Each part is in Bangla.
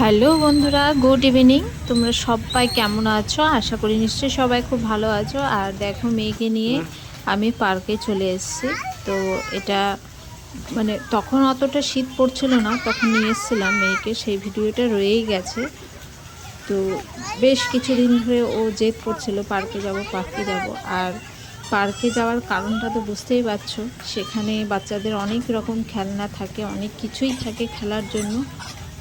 হ্যালো বন্ধুরা, গুড ইভিনিং। তোমরা সবাই কেমন আছো? আশা করি নিশ্চয়ই সবাই খুব ভালো আছো। আর দেখো মেয়েকে নিয়ে আমি পার্কে চলে এসেছি। তো এটা মানে তখন অতটা শীত পড়ছিল না, তখন নিয়ে এসেছিলাম মেয়েকে। সেই ভিডিওটা রয়েই গেছে। তো বেশ কিছুদিন ধরে ও জেদ করছিল পার্কে যাব পার্কে যাব। আর পার্কে যাওয়ার কারণটা তো বুঝতেই পারছ। সেখানে বাচ্চাদের অনেক রকম খেলনা থাকে, অনেক কিছুই থাকে খেলার জন্য।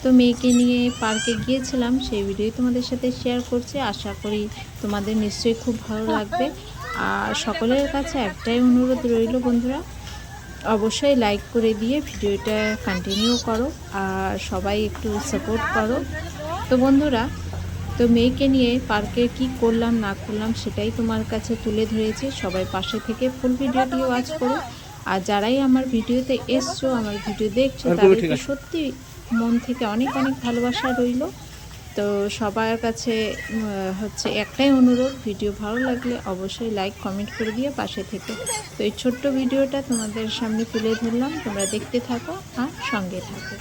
তো মেয়েকে নিয়ে পার্কে গিয়েছিলাম সেই ভিডিও তোমাদের সাথে শেয়ার করছি। আশা করি তোমাদের নিশ্চয়ই খুব ভালো লাগবে। আর সকলের কাছে একটাই অনুরোধ রইল বন্ধুরা অবশ্যই লাইক করে দিয়ে ভিডিওটা কন্টিনিউ করো আর সবাই একটু সাপোর্ট করো। তো বন্ধুরা তো মেয়েকে নিয়ে পার্কে কি করলাম না করলাম সেটাই তোমার কাছে তুলে ধরেছি। সবাই পাশে থেকে ফুল ভিডিওটি ওয়াচ করো। আর যারাই আমার ভিডিওতে এসছো আমার ভিডিও দেখছ তাদেরকে সত্যি মন থেকে অনেক অনেক ভালোবাসা রইল। তো সবার কাছে হচ্ছে একটাই অনুরোধ, ভিডিও ভালো লাগলে অবশ্যই লাইক কমেন্ট করে দিয়ে পাশে থেকে। তো এই ছোট্ট ভিডিওটা তোমাদের সামনে তুলে ধরলাম, তোমরা দেখতে থাকো আর সঙ্গে থাকো।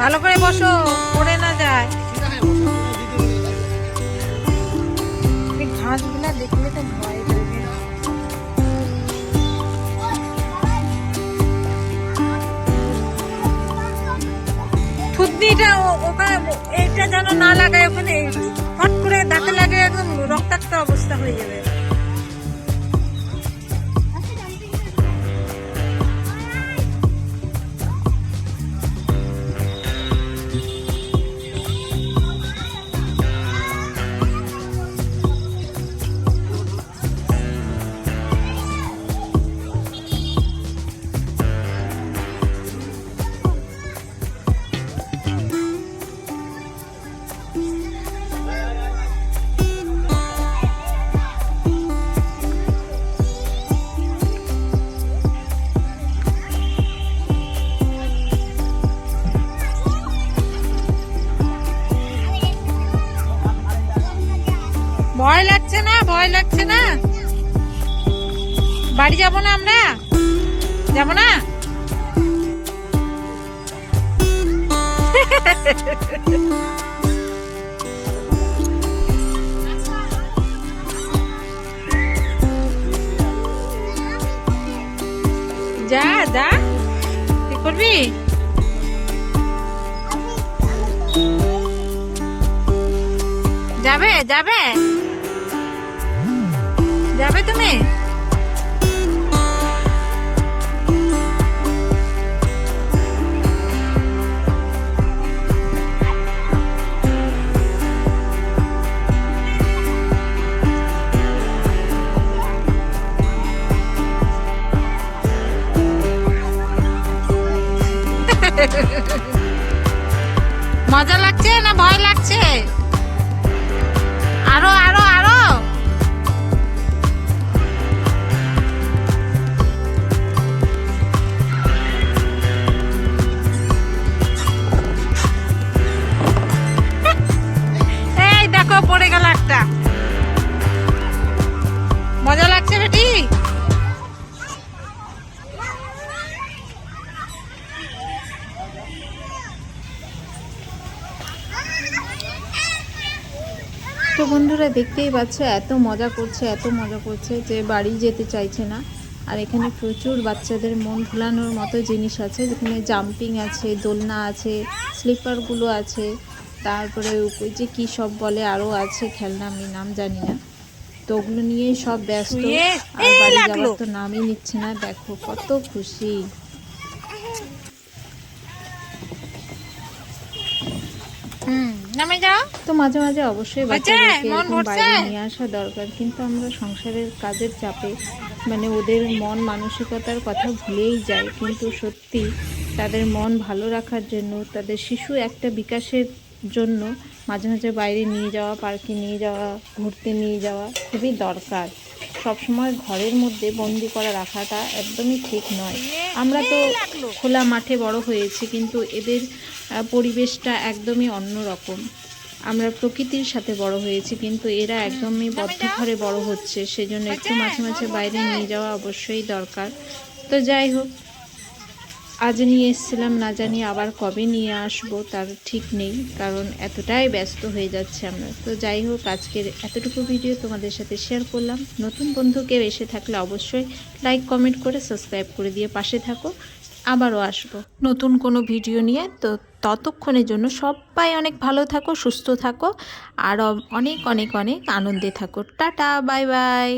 ভালো করে বসো, পড়ে না যায়। ঘাসগুলা দেখলে তো ভয় লাগে। এইটা যেন না লাগায় ওখানে, হট করে দাঁতে লাগে একদম রক্তাক্ত অবস্থা হয়ে যাবে। ভয় লাগছে না, ভয় লাগছে না? বাড়ি যাব না আমরা? যাব না? যা যা। কি করবি? যাবে যাবে। যাবে তুমি? মজা লাগছে না ভয় লাগছে? আরও আরও বন্ধুরা দেখতেই পাচ্ছ এত মজা করছে এত মজা করছে যে বাড়ি যেতে চাইছে না। আর এখানে প্রচুর বাচ্চাদের মন ভোলানোর মতো জিনিস আছে যেখানে জাম্পিং আছে দোলনা আছে স্লিপারগুলো আছে তারপরে ওই যে কী সব বলে আরও আছে খেলনা আমি নাম জানি না। তো ওগুলো নিয়েই সব ব্যস্ত আর বাড়ি যাওয়ার তো নামই নিচ্ছে না দেখো কত খুশি। নামে যাও। তো মাঝে মাঝে অবশ্যই বাচ্চাদেরকে? বাইরে নিয়ে আসা দরকার। কিন্তু আমরা সংসারের কাজের চাপে মানে ওদের মন মানসিকতার কথা ভুলেই যাই। কিন্তু সত্যি তাদের মন ভালো রাখার জন্য তাদের শিশু একটা বিকাশের জন্য মাঝে মাঝে বাইরে নিয়ে যাওয়া পার্কে নিয়ে যাওয়া ঘুরতে নিয়ে যাওয়া খুবই দরকার। সবসময় ঘরের মধ্যে বন্দি করা রাখাটা একদমই ঠিক নয়। আমরা তো খোলা মাঠে বড় হয়েছি কিন্তু এদের পরিবেশটা একদমই অন্যরকম। আমরা প্রকৃতির সাথে বড় হয়েছি, কিন্তু এরা একদমই বদ্ধ ঘরে বড় হচ্ছে, সেজন্য একটু মাঝে মাঝে বাইরে নিয়ে যাওয়া অবশ্যই দরকার। তো যাই হোক, আজ নিয়ে এসেছিলাম, না জানি আবার কবে নিয়ে আসব, তার ঠিক নেই, কারণ এতটাই ব্যস্ত হয়ে যাচ্ছে আমরা। তো যাই হোক, আজকের এতটুকু ভিডিও তোমাদের সাথে শেয়ার করলাম। নতুন বন্ধু কেউ এসে থাকলে অবশ্যই লাইক, কমেন্ট করে সাবস্ক্রাইব করে দিয়ে পাশে থাকো। আবারও আসব। নতুন কোনো ভিডিও নিয়ে, তো ততক্ষণের জন্য সবাই অনেক ভালো থাকো, সুস্থ থাকো আর অনেক অনেক অনেক আনন্দে থাকো। Tata, bye bye.